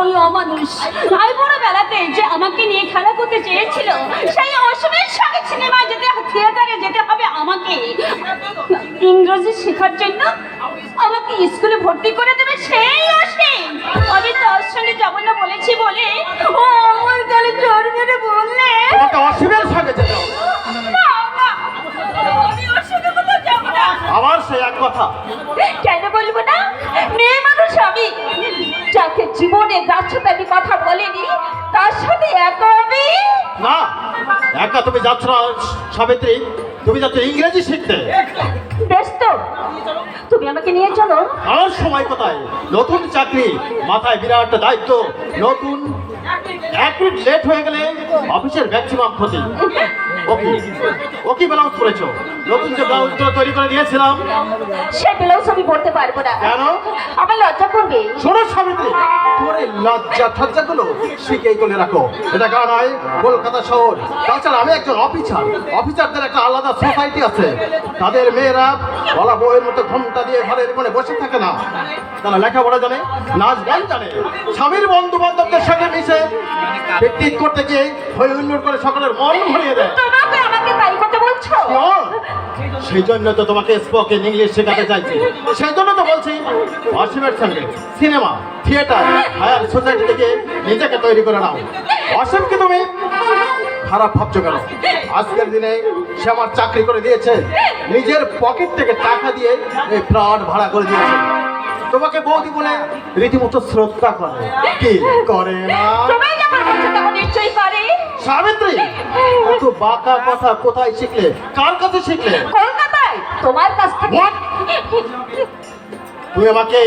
ওই অমানুষ। ভাই বড় বেলাতে যে আমাকে নিয়ে খেলা করতে চেয়েছিল সেই অসমের সঙ্গে সিনেমা যেতে থিয়েটারে যেতে হবে আমাকে। ইংরেজি শেখার জন্য আমাকে স্কুলে ভর্তি করে দেবে সেই আমি তার সঙ্গে যাব না বলেছি বলে ও আমার গালে জোর মেরে বললে। তোমাকে সঙ্গে যেতে হবে। আমার সেই এক কথা। কেন বলব না? মেয়ে মানুষ আমি। যাকে জীবনে সাথে আমি কথা বলিনি তার সাথে এত আমি। না একা তুমি যাচ্ছ না সাবিত্রী। তুমি যাচ্ছ ইংরেজি শিখতে। বেশ তো তুমি আমাকে নিয়ে চলো। আমার সময় কোথায়? নতুন চাকরি মাথায় বিরাট দায়িত্ব নতুন। এক মিনিট লেট হয়ে গেলে অফিসের ম্যাক্সিমাম ক্ষতি। ওকে। ওকে ব্লাউজ করেছ নতুন যে ব্লাউজগুলো তৈরি করে দিয়েছিলাম। সে ব্লাউজ আমি পড়তে পারব না। কেন? আমার লজ্জা করবে। শোনো সাবিত্রী এই লজ্জা ঠজ্জাগুলো শিখেই করে রাখো। এটা কার গানায় কলকাতা শহর। তাছাড়া আমি একজন অফিসার। অফিসারদের একটা আলাদা সোসাইটি আছে। তাদের মেয়েরা বলা বইয়ের মতো ঘণ্টা দিয়ে ঘরের কোণে বসে থাকে না। তারা লেখাপড়া জানে নাচ গান জানে। স্বামীর বন্ধু বান্ধবদের সঙ্গে মিশে পিকনিক করতে গিয়ে হই হুল্লোড় করে সকলের মন ভরিয়ে দেয়। বলছো? সেই জন্য তো তোমাকে স্পোকেন ইংলিশ শেখাতে চাইছি। সেই জন্য তো বলছি অসীমের সঙ্গে সিনেমা থিয়েটার হায়ার সোসাইটি থেকে নিজেকে তৈরি করে নাও। অসীমকে তুমি? খারাপ ভাবছ কেন? আজকের দিনে সে আমার চাকরি করে দিয়েছে। নিজের পকেট থেকে টাকা দিয়ে এই প্রাণ ভাড়া করে দিয়েছে। তোমাকে বৌদি বলে রীতিমতো শ্রদ্ধা করে। কি করে না সাবিত্রী! এত বাঁকা কথা কোথায় শিখলে? কার কাছে শিখলে? কলকাতায়! তোমার কাছ থেকে? তুই আমাকে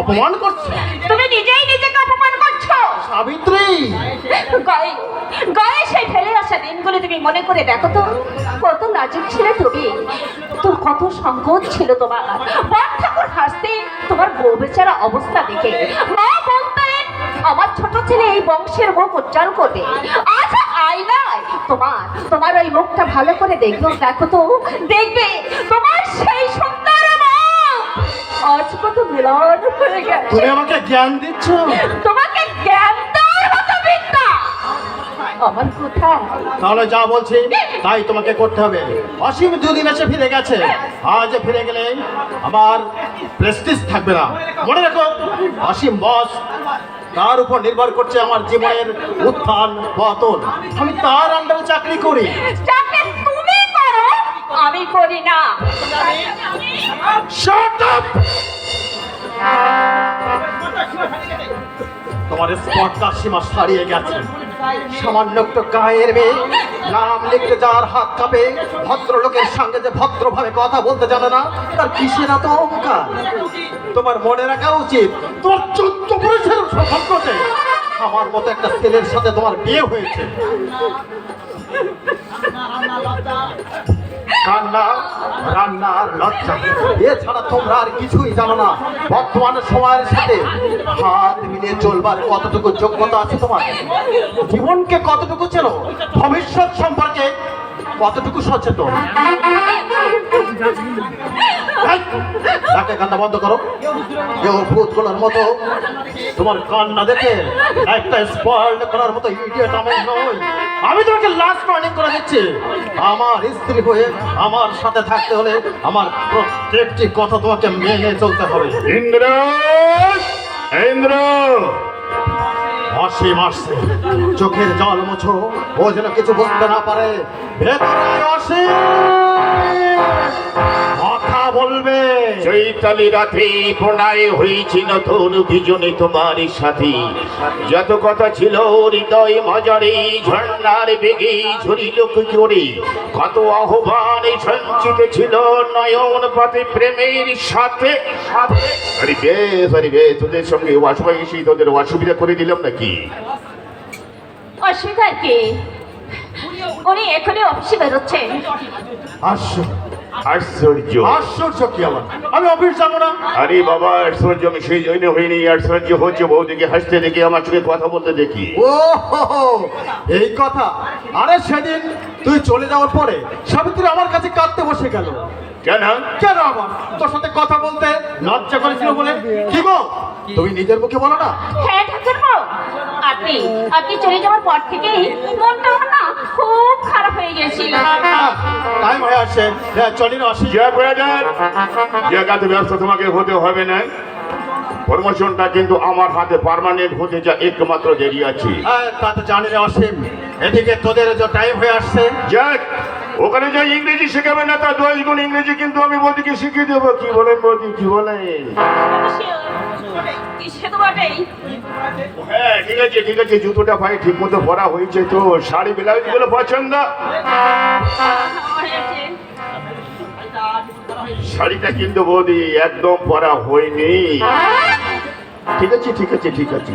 অপমান করছ তুমি নিজেই নিজেকে অপমান করছ! সাবিত্রী! গায়ে গায়ে সেই ফেলে আসা দিনগুলো তুমি মনে করে দেখো তো। কত নাজুক ছিলে তুমি। তোর কত সংকোচ ছিল তোমার। বর ঠাকুর হাসতে তোমার বউ বেচারা অবস্থা দেখে। মা বলতেন আমার ছোট ছেলে এই বংশের মুখ উজ্জ্বল করবে। আজ আয়নায় তোমার তোমার ওই মুখটা ভালো করে দেখো দেখো তো দেখবে। তোমার সেই সুন্দর মুখ। আজ কত মিলন হয়ে গেছে। তুমি আমাকে জ্ঞান দিচ্ছ? তোমাকে জ্ঞান দেওয়ার মতো বিদ্যা। আমার কোথায় তাহলে যা বলছি তাই তোমাকে করতে হবে। অসীম দুদিন এসে ফিরে গেছে। আজ ফিরে গেলে আমার প্রেস্টিজ থাকবে না। মনে রাখো অসীম বস তার উপর নির্ভর করছে আমার জীবনের উত্থান পতন। আমি তার আন্ডারে চাকরি করি। তুমি করো আমি করি না। Shut স্পট তোমার স্পটটা সীমা ছাড়িয়ে গেছে। সামান্য একটু গায়ের মেয়ে নাম লিখতে যাওয়ার হাত কাঁপে ভদ্রলোকের সঙ্গে যে ভদ্রভাবে কথা বলতে জানে না, তার কিসের এত অহংকার? তোমার মনে রাখা উচিত, তোমার চোদ্দ পুরুষের সৌভাগ্যতে আমার মতো একটা ছেলের সাথে তোমার বিয়ে হয়েছে। লজ্জা। এছাড়া তোমরা আর কিছুই জানো না। বর্তমান সময়ের সাথে হাত মিলিয়ে চলবার কতটুকু যোগ্যতা আছে তোমার? জীবনকে কতটুকু চেনো? ভবিষ্যৎ সম্পর্কে কতটুকু সচেতন? নাকে কান্না বন্ধ করো। কেউ ভূতগুলোর মতো তোমার কান্না দেখে একটা স্পয়েলড করার মতো ইডিয়েট আমি নই। আমি তোমাকে লাস্ট ওয়ার্নিং করে দিচ্ছি। আমার স্ত্রী হয়ে আমার সাথে থাকতে হলে আমার প্রত্যেকটি কথা তোমাকে মেনে চলতে হবে। ইন্দ্র! ইন্দ্র! অসীম আসছে চোখের জল মুছো ও যেন কিছু বুঝতে না পারে। ভেতরে অসীম চৈতালি রাত্রি প্রণয় হয়েছি নতুন বিজনে তোমার সাথে। যত কথা ছিল হৃদয় মজারে ঝর্ণার বেগে ঝরিল করে কত আহ্বানে সঞ্চিত ছিল নয়ন পথে প্রেমের সাথে। আরে বেশ আরে বেশ তোদের সঙ্গে অসুবিধা এসে তোদের অসুবিধা করে দিলাম নাকি? অসুবিধার কি? উনি এখনই অফিসে বেরোচ্ছেন। আশ্চর্য আশ্চর্য। আশ্চর্য কি আমার? আমি অফিস যাব না। আরে বাবা আশ্চর্য আমি সেই জন্য হইনি। আশ্চর্য হচ্ছে বৌদিকে হাসতে দেখি আমার সঙ্গে কথা বলতে দেখি। ও এই কথা। আরে সেদিন তুই চলে যাওয়ার পরে সাবিত্রী আমার কাছে কাঁদতে বসে গেল। কেন? কেন আবার তোর সাথে কথা বলতে লজ্জা করেছিল বলে। কি গো? তুমি নিজের মুখে বলো না। হ্যাঁ ঠাকুরপো। আপনি আপনি চলে যাওয়ার পর থেকেই মনটা আমার না খুব খারাপ হয়ে টাইম হয়ে আসে হ্যাঁ, চলি না আসি জয় জায়গাতে ব্যবসা তোমাকে হতে হবে না। প্রমোশনটা কিন্তু আমার হাতে পার্মানেন্ট হতে যা একমাত্র দেরি আছে। হ্যাঁ তা তো জানি না অসীম। এদিকে তোদের যে টাইম হয়ে আসছে। যাক ওখানে যাই ইংরেজি শেখাবে না তার দশ গুণ ইংরেজি কিন্তু আমি মোদিকে শিখিয়ে দেবো। কি বলেন মোদি কি বলেন? সে তো বটেই হ্যাঁ ঠিক আছে ঠিক আছে জুতোটা ভাই ঠিক মতো ভরা হয়েছে তো শাড়ি ব্লাউজগুলো পছন্দ। শাড়িটা কিন্তু বৌদি একদম পরা হয়নি। ঠিক আছে ঠিক আছে ঠিক আছে।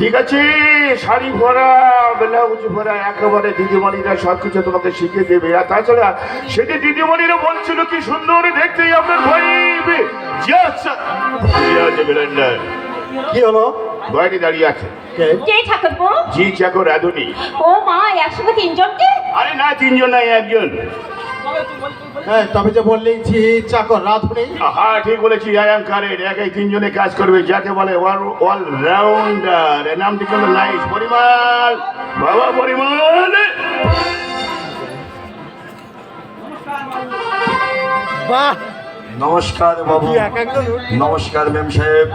ঠিক আছে শাড়ি পরা ব্লাউজ ভরা একেবারে দিদিমণিরা সব কিছু তোমাকে শিখে দেবে। আর তাছাড়া সেটি দিদিমণিরা বলছিল কি সুন্দর দেখতে আপনার ভাই কি হলো? বাইরে দাঁড়িয়ে আছে। কে? কে ঠাকুরপো? জি চাকর রাধুনি। ও মা একসঙ্গে তিনজনকে? আরে না তিনজন নাই একজন। হ্যাঁ তবে যে বললি জি চাকর রাধুনি হ্যাঁ ঠিক বলেছি আই এম একাই তিনজনে কাজ করবে যাকে বলে অল অল রাউন্ডার এর নামটি কিন্তু নাইস পরিমাল বাবা পরিমাল! নমস্কার বাবু। নমস্কার ম্যাম সাহেব।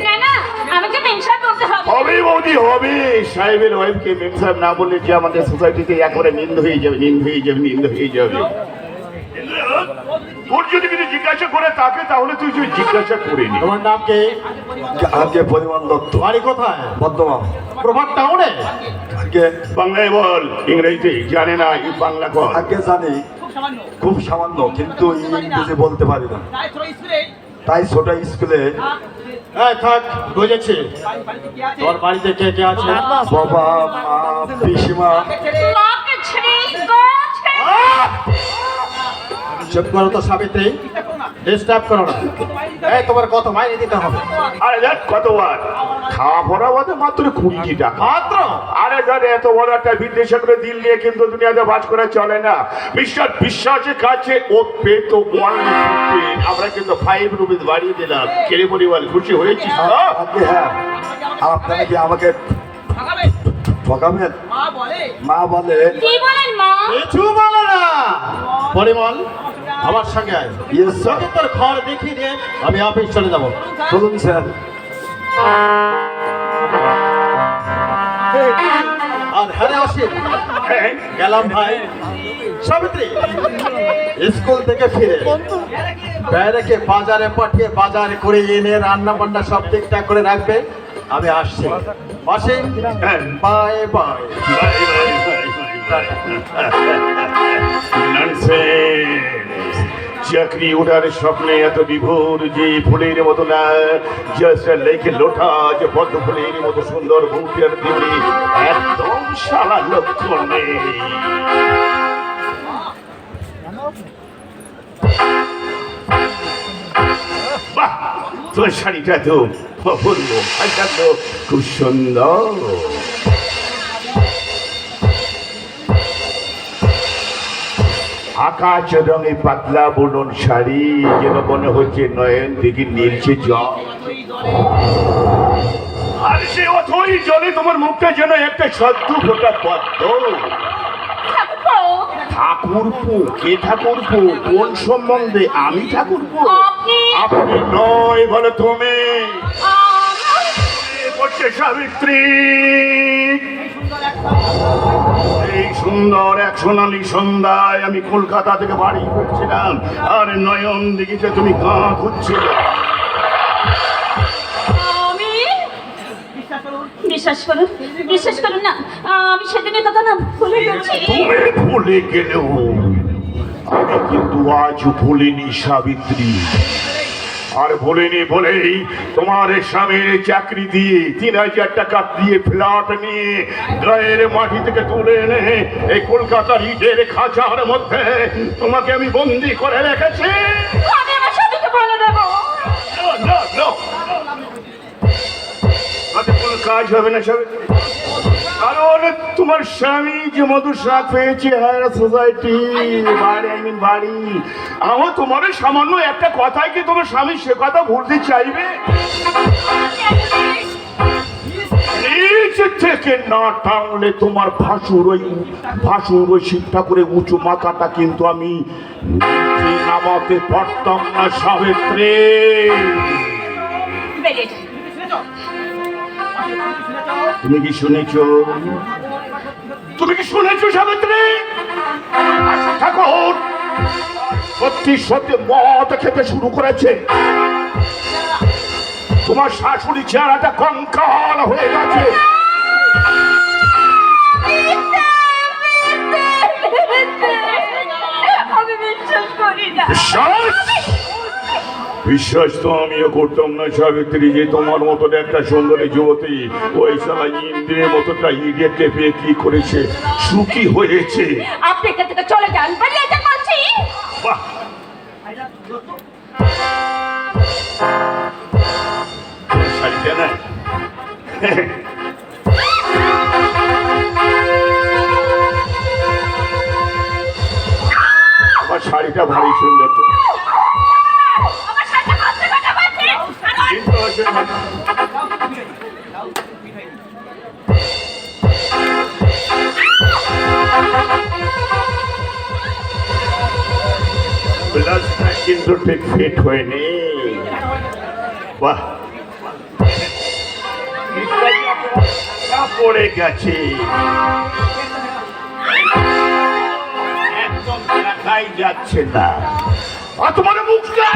না না আমাকে মেনশন করতে হবে। হবে বৌদি হবে। সাহেবের ওয়াইফকে মেম সাহেব না বললে যে আমাদের সোসাইটিতে একবারে নিন্দ হয়ে যাবে নিন্দ হয়ে যাবে নিন্দ হয়ে যাবে? তোর যদি কিছু জিজ্ঞাসা করে তাকে তাহলে তুই তুই জিজ্ঞাসা করে নি। তোমার নাম কি? আগে পরিমাণ দত্ত। বাড়ি কোথায়? বর্ধমান। প্রভাত টাউনে? আগে বাংলায় বল ইংরেজিতে। জানে না এই বাংলা কর আগে জানি? খুব সামান্য কিন্তু ইংরেজি বলতে পারি না। তাই ছোট স্কুলে হ্যাঁ থাক বুঝেছি। তোর বাড়িতে কে কে আছে? বাবা মা পিসিমা। চুপ করো তো সাবিত্রী। ডিস্টার্ব করো না। এই তোমার কত মাইনে দিতে হবে? আরে দেখ কতবার খাওয়া পড়া বাদে মাত্র কুড়ি টাকা। মাত্র? আরে ধরে এত বড় একটা বিদেশে করে দিল নিয়ে কিন্তু দুনিয়াতে বাস করে চলে না। বিশ্বাস বিশ্বাসের কাছে ও পেত ওয়ান আমরা কিন্তু ফাইভ রুপিস বাড়িয়ে দিলাম। কেড়ে পরিবার খুশি তো? আগে হ্যাঁ। আপনারা কি আমাকে ঠকাবেন? মা বলে। কি বলেন মা? কিছু বলো না। পরিমল আমার সঙ্গে আয়। তোকে তোর ঘর দেখিয়ে দিয়ে আমি অফিস চলে যাব। চলুন স্যার। আর হ্যাঁ অসীম হ্যাঁ। গেলাম ভাই। সাবিত্রী স্কুল থেকে ফিরে। বাইরেকে বাজারে পাঠিয়ে বাজারে করে এনে রান্না বান্না সব ঠিকঠাক করে রাখবে। আমি আসছি। অসীম হ্যাঁ। Bye bye. Bye bye bye চাকরি ওঠার স্বপ্নে এত বিভোর যে ফুলের মতো না লেখে লোটা যে পদ্ম ফুলের মতো সুন্দর বউটার দিকে একদম সারা লক্ষণ নেই। তোর শাড়িটা তো, খুব সুন্দর। আকাশ রঙে পাতলা বুনন শাড়ি যেন মনে হচ্ছে নয়ন দিকে নীলছে জল। আর সে অথই জলে তোমার মুখটা যেন একটা সদ্য ফোটা পদ্ম। ঠাকুরপো। কে ঠাকুরপো? কোন সম্বন্ধে আমি ঠাকুরপো? আপনি? আপনি নয় বলো তুমি। করছে সাবিত্রী। এই সুন্দর এক সোনালী সন্ধ্যায় আমি কলকাতা থেকে বাড়ি ফিরছিলাম। আর নয়ন দিঘিতে তুমি গাঁ খুঁজছিল। বিশ্বাস করুন বিশ্বাস করুন না। আমি সেদিনের কথা না ভুলে গেছি। তুমি ভুলে গেলেও আমি কিন্তু আজ ভুলিনি সাবিত্রী। আর ভুলিনি বলেই তোমার স্বামীর চাকরি দিয়ে তিন হাজার টাকা দিয়ে ফ্ল্যাট নিয়ে গায়ের মাটি থেকে তুলে এনে এই কলকাতার ইটের খাঁচার মধ্যে তোমাকে আমি বন্দি করে রেখেছি। বলে কোনো কাজ হবে না সাবিত্রী কারণ তোমার স্বামী যে মধু সাথ পেয়েছে হায়ার সোসাইটি বাড়ি, আই মিন বাড়ি। আমার তোমার সামান্য একটা কথাই কি তোমার স্বামী সে কথা ভুলতে চাইবে? নিচ থেকে না টানলে তোমার ভাসুর ওই ভাসুর ওই শিব ঠাকুরের উঁচু মাথাটা কিন্তু আমি নামাতে পারতাম না, সাবিত্রী। তুমি কি শুনেছো? তুমি কি শুনেছো সাবিত্রী? ঠাকুর সত্যি সত্যি মদ খেতে শুরু করেছে। তোমার শাশুড়ি চেহারাটা কঙ্কাল হয়ে গেছে। বিশ্বাস? বিশ্বাস তো আমিও করতাম না সাবিত্রী যে তোমার মতন একটা সুন্দরী যুবতী। ওই সালা ইন্দ্রের মতোটা ইডিয়েটকে পেয়ে কি করেছে? সুখী হয়েছে। আপনি এখান থেকে চলে যান। বেরিয়ে যান বলছি। বাহ! শাড়িটা না। আমার শাড়িটা ভারী সুন্দর। তো ব্লাউজটা কিন্তু ঠিক ফিট হয়নি। বাহ। পড়ে গেছে। একদম দেখাই যাচ্ছে না। তোমার মুখটা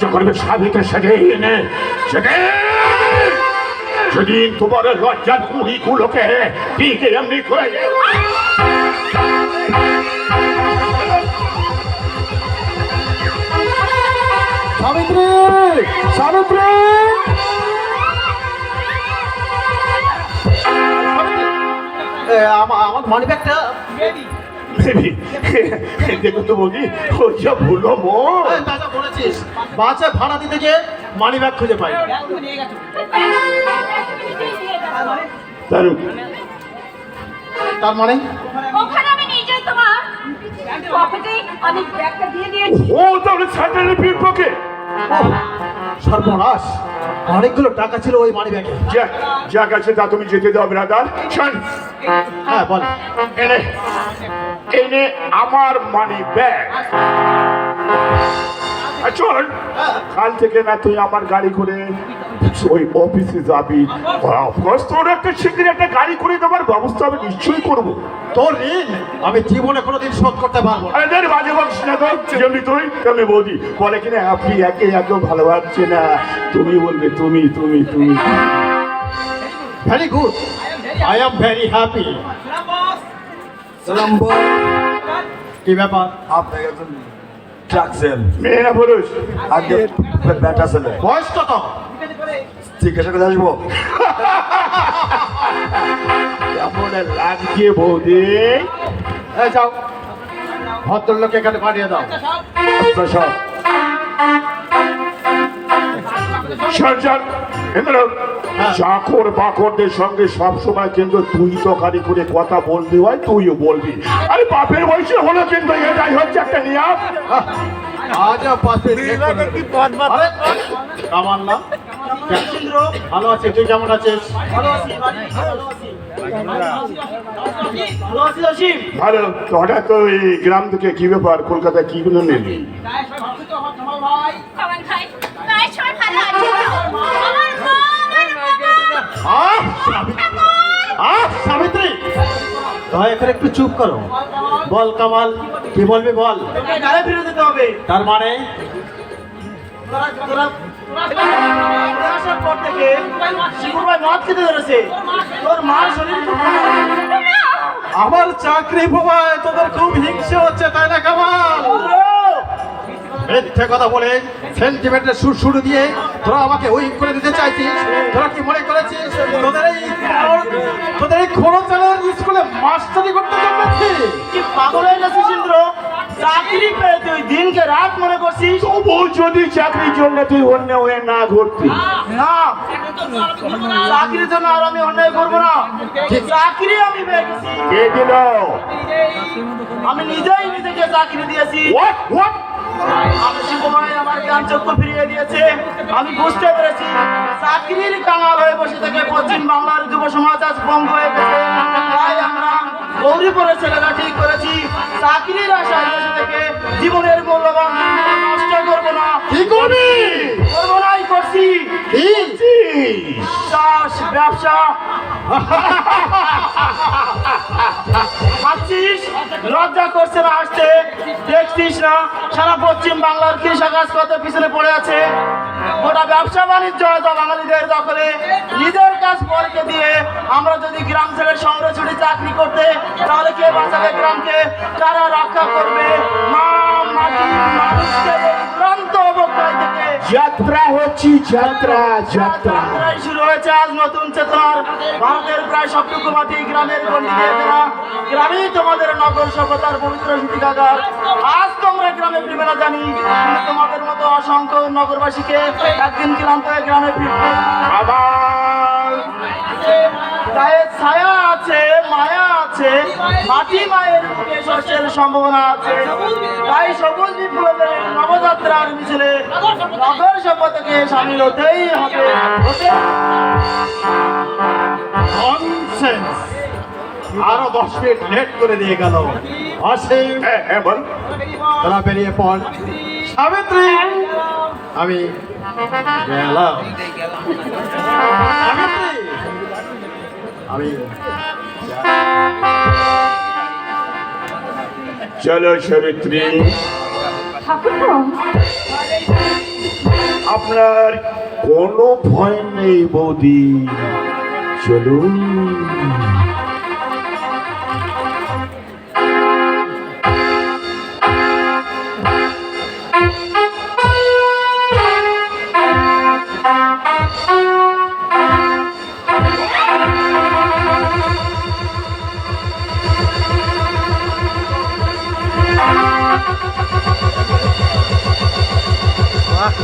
লজ্জা করবে সাবিকে সেদিন। সেদিন সেদিন তোমার লজ্জার কুড়িগুলোকে টিকে এমনি করে সাবিত্রী সাবিত্রী! এ, আমার মানি ব্যাগটা দেখো তো বলি ওই যা ভুলো মন বলেছিস। বাসে ভাড়া দিতে গিয়ে মানি ব্যাগ খুঁজে পাই। তার তার মানে? ওখানে আমি নিজেই তোমার। আমি ব্যাগটা দিয়ে দিয়েছি। ও তাহলে স্যাটারের পিঠপকে সর্বনাশ। অনেকগুলো টাকা ছিল ওই মানি ব্যাগে যা যা গেছে তা তুমি যেতে দাও ব্রাদার হ্যাঁ বল। এনে এনে আমার মানি ব্যাগ চল কাল থেকে না তুই আমার গাড়ি করে ওই অফিসে যাবি। অফকোর্স তোর একটা শীঘ্রই একটা গাড়ি করে দেওয়ার ব্যবস্থা আমি নিশ্চয়ই করব। তোর ঋণ আমি জীবনে কোনোদিন শোধ করতে পারব এদের বাজে বলছিস না তো যেমনি তুই। তেমনি বৌদি বলে কিনা আপনি একে একে ভালোবাসছে না। তুমি বলবে তুমি তুমি তুমি। Very good I am very happy সালাম বল কি ব্যাপার? আপনাকে একজন ডাকছেন মেয়ে না পুরুষ। আগে ব্যাটা ছেলে। বয়স কত? জিজ্ঞাসা করে আসব। কেমন লাগছে বৌদি? এই যাও। ভদ্রলোক এখানে পাঠিয়ে দাও। আচ্ছা সব। সরজান ইন্দ্র চাকর বাকরদের সঙ্গে সবসময় কিন্তু তুই তো তকারি করে কথা বলতে হয় তুইও বলবি। আরে বাপের বয়সে হলো কিন্তু এটাই হচ্ছে একটা নিয়ম। আরে আমার নাম ভালো আছে তুই কেমন আছিস? ভালো তো হঠাৎ তো এই গ্রাম থেকে কি ব্যাপার? কলকাতায় কি গুলো নিলি? সাবিত্রী! দয়া করে একটু চুপ করো। বল কামাল কি বলবি বল? ফিরে হবে তার মানে? তোরা তোরা তোরা থেকে ভাই মদ খেতে ধরেছে তোর মার শরীর আমার চাকরি ভোবায় তোদের খুব হিংসে হচ্ছে তাই না কামাল? মিথ্যে কথা বলে সেন্টিমেন্টের সুর শুরু দিয়ে তোরা আমাকে উইক করে দিতে চাইছিস? তোরা কি মনে করেছিস? তোদের এই তোদের এই খোলো চালের স্কুলে মাস্টারি করতে জন্মেছি। কি পাগল হয়ে গেছিস ইন্দ্র? চাকরি পেয়ে তুই দিনকে রাত মনে করছিস? তবু যদি চাকরির জন্য তুই অন্য হয়ে না ঘুরতি। না। চাকরির জন্য আর আমি অন্যায় করব না। চাকরি আমি পেয়ে গেছি। কে দিল? আমি নিজেই নিজেকে চাকরি দিয়েছি। হোয়াট হোয়াট আমি আমার জ্ঞান চক্ষু ফিরিয়ে দিয়েছে। আমি বুঝতে পেরেছি। চাকরির কাঙাল হয়ে বসে থেকে পশ্চিম বাংলার যুব সমাজ আজ বন্ধ হয়ে গেছে। তাই আমরা গৌরীপুরের ছেলেরা ঠিক করেছি। চাকরির আশায় বসে থেকে জীবনের মূল্যবান নষ্ট করব না। করবি? করব নাই করছি। চাষ ব্যবসা হাসছিস লজ্জা করছে না হাসতে দেখছিস না? সারা পশ্চিম বাংলার কৃষক আজ কত পিছনে পড়ে আছে। গোটা ব্যবসা বাণিজ্য হয়তো বাঙালিদের দখলে। নিজের কাজ পরকে দিয়ে আমরা যদি গ্রাম ছেড়ে শহরে ছুটি চাকরি করতে, তাহলে কে বাঁচাবে গ্রামকে? কারা রক্ষা করবে? মা মাটি যাত্রা হচ্ছে যাত্রা যাত্রা। শুরু হয়েছে আজ নতুন চেতনার ভারতের প্রায় সবটুকু মাটি গ্রামের গ্রামে গ্রামেই তোমাদের নগর সভ্যতার পবিত্র সূতিকাগার আজ তোমরা গ্রামে ফিরবে না জানি তোমাদের মতো অসংখ্য নগরবাসীকে একদিন ক্লান্ত হয়ে গ্রামে ফিরবে আবার গায়ে ছায়া আছে মায়া আছে মাটি মায়ের বুকে শস্যের সম্ভাবনা আছে। তাই সবুজ বিপ্লবের নবযাত্রার মিছিলে নগর সভ্যতাকে সামিল হতেই হবে। আরও দশ মিনিট লেট করে দিয়ে গেল। হ্যাঁ হ্যাঁ বল। তোরা বেরিয়ে পড়। সাবিত্রী! আমি গেলাম সাবিত্রী আমি চলো সাবিত্রী। আপনার কোনো ভয় নেই বৌদি। চলুন। পাপিয়া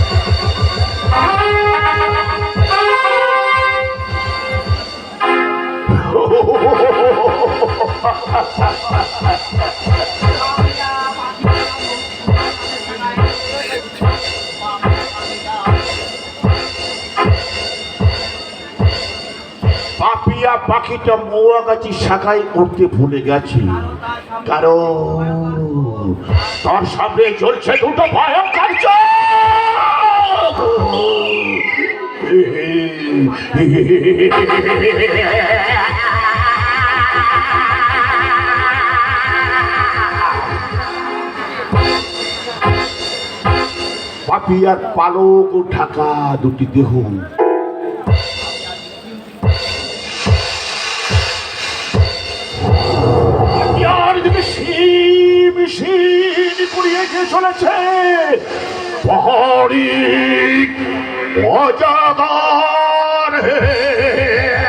পাখিটা মৌয়া গাছি শাখায় উঠতে ভুলে গেছে। কারণ তার সামনে চলছে দুটো ভয়ঙ্কর পাপিয়ার পালক ও ঢাকা দুটি দেহ। চলেছে। পাহাড়ি অজাগার Hey.